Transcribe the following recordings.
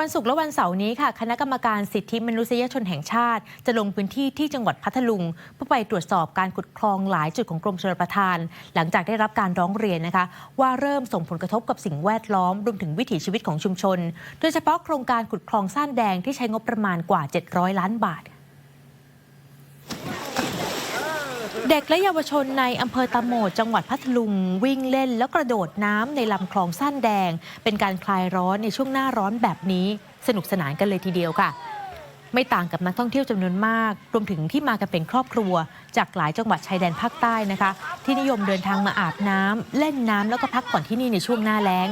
วันศุกร์และวันเสาร์นี้ค่ะ คณะกรรมการสิทธิมนุษยชนแห่งชาติ จะลงพื้นที่ที่จังหวัดพัทลุง เพื่อไปตรวจสอบการขุดคลองหลายจุดของกรมชลประทาน หลังจากได้รับการร้องเรียนนะคะ ว่าเริ่มส่งผลกระทบกับสิ่งแวดล้อมรวมถึงวิถีชีวิตของชุมชน โดยเฉพาะโครงการขุดคลองซ่านแดงที่ใช้งบประมาณกว่า 700 ล้านบาท เด็กและเยาวชนในอำเภอตะโหมดจังหวัดพัทลุง วิ่งเล่นแล้วกระโดดน้ำในลำคลองสั้นแดง เป็นการคลายร้อนในช่วงหน้าร้อนแบบนี้ สนุกสนานกันเลยทีเดียวค่ะ ไม่ต่างกับนักท่องเที่ยวจำนวนมาก รวมถึงที่มากันเป็นครอบครัว จากหลายจังหวัดชายแดนภาคใต้นะคะ ที่นิยมเดินทางมาอาบน้ำเล่นน้ำแล้วก็พักผ่อนที่นี่ในช่วงหน้าแล้ง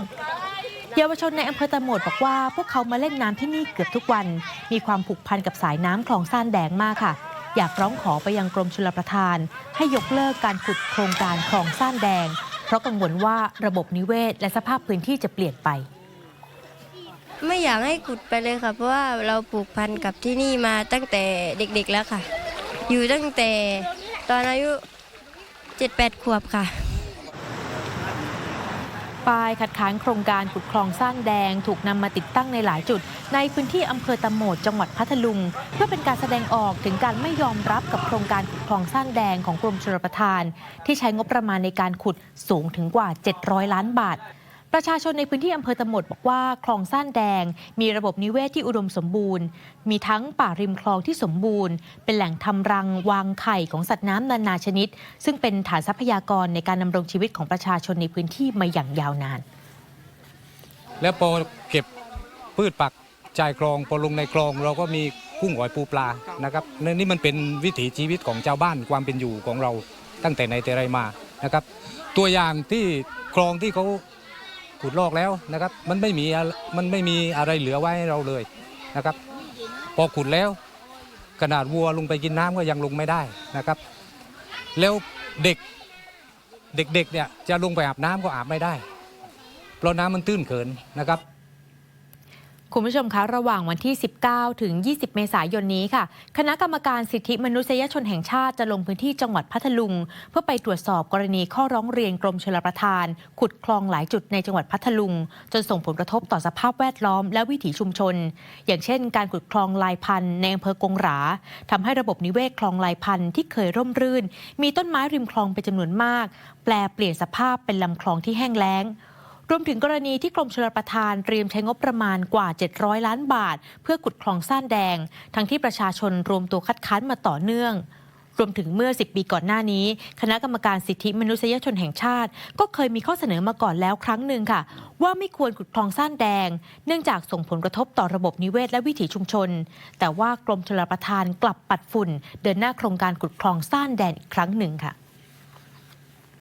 เยาวชนในอำเภอตะโหมดบอกว่า พวกเขามาเล่นน้ำที่นี่เกือบทุกวัน มีความผูกพันกับสายน้ำคลองซ่านแดงมากค่ะ อยากร้องขอไปยังกรมชลประทาน ให้ยกเลิกการขุดโครงการคลองซ่านแดง เพราะกังวลว่าระบบนิเวศ และสภาพพื้นที่จะเปลี่ยนไป ไม่อยากให้ขุดไปเลยค่ะ เพราะว่าเราผูกพันกับที่นี่มาตั้งแต่เด็กๆแล้วค่ะ อยู่ตั้งแต่ตอนอายุ 7-8 ขวบค่ะ ป้ายคัดค้านโครงการขุดคลองสร้างแดง ถูกนำมาติดตั้งในหลายจุด ในพื้นที่อำเภอตะโหมดจังหวัดพัทลุง เพื่อเป็นการแสดงออกถึงการไม่ยอมรับกับโครงการขุดคลองสร้างแดงของกรมชลประทาน ที่ใช้งบประมาณในการขุดสูงถึงกว่า 700 ล้านบาท ประชาชนในพื้นที่อำเภอตะหมดบอกว่าคลองซ่านแดง มีระบบนิเวศที่อุดมสมบูรณ์ มีทั้งป่าริมคลองที่สมบูรณ์ เป็นแหล่งทำรังวางไข่ของสัตว์น้ำนานาชนิด ซึ่งเป็นฐานทรัพยากรในการดำรงชีวิตของประชาชนในพื้นที่มาอย่างยาวนาน แล้วพอเก็บพืชผักชายคลองพอลงในคลองเราก็มีกุ้งหอยปูปลานะครับนนี่มันเป็นวิถีชีวิตของชาวบ้านความเป็นอยู่ของเราตั้งแต่ในแต่ไรมานะครับ ตัวอย่างที่คลองที่เขา ขุดลอกแล้วนะครับมันไม่มีมันไม่มีอะไรเหลือไว้ให้เราเลยนะครับ พอขุดแล้วขนาดวัวลงไปกินน้ำก็ยังลงไม่ได้นะครับ แล้วเด็กเด็กๆเนี่ยจะลงไปอาบน้ำก็อาบไม่ได้ เพราะน้ำมันตื้นเขินนะครับ คุณผู้ชมคะระหว่างวันที่ 19 ถึง 20 เมษายนนี้ค่ะ คณะกรรมการสิทธิมนุษยชนแห่งชาติจะลงพื้นที่จังหวัดพัทลุง เพื่อไปตรวจสอบกรณีข้อร้องเรียนกรมชลประทาน ขุดคลองหลายจุดในจังหวัดพัทลุง จนส่งผลกระทบต่อสภาพแวดล้อมและวิถีชุมชน อย่างเช่น การขุดคลองลายพันธุ์ในอำเภอกงหราทำให้ระบบนิเวศคลองลายพันธุ์ที่เคยร่มรื่น มีต้นไม้ริมคลองเป็นจำนวนมาก แปลเปลี่ยนสภาพเป็นลำคลองที่แห้งแล้ง รวมถึงกรณีที่กรมชลประทานเตรียมใช้งบประมาณกว่า 700 ล้านบาท เพื่อขุดคลองซ่านแดง ทั้งที่ประชาชนรวมตัวคัดค้านมาต่อเนื่องรวมถึงเมื่อ 10 ปีก่อนหน้านี้ คณะกรรมการสิทธิมนุษยชนแห่งชาติ ก็เคยมีข้อเสนอมาก่อนแล้วครั้งหนึ่งค่ะ ว่าไม่ควรขุดคลองซ่านแดง เนื่องจากส่งผลกระทบต่อระบบนิเวศและวิถีชุมชน แต่ว่ากรมชลประทานกลับปัดฝุ่น เดินหน้าโครงการขุดคลองซ่านแดนอีกครั้งหนึ่งค่ะ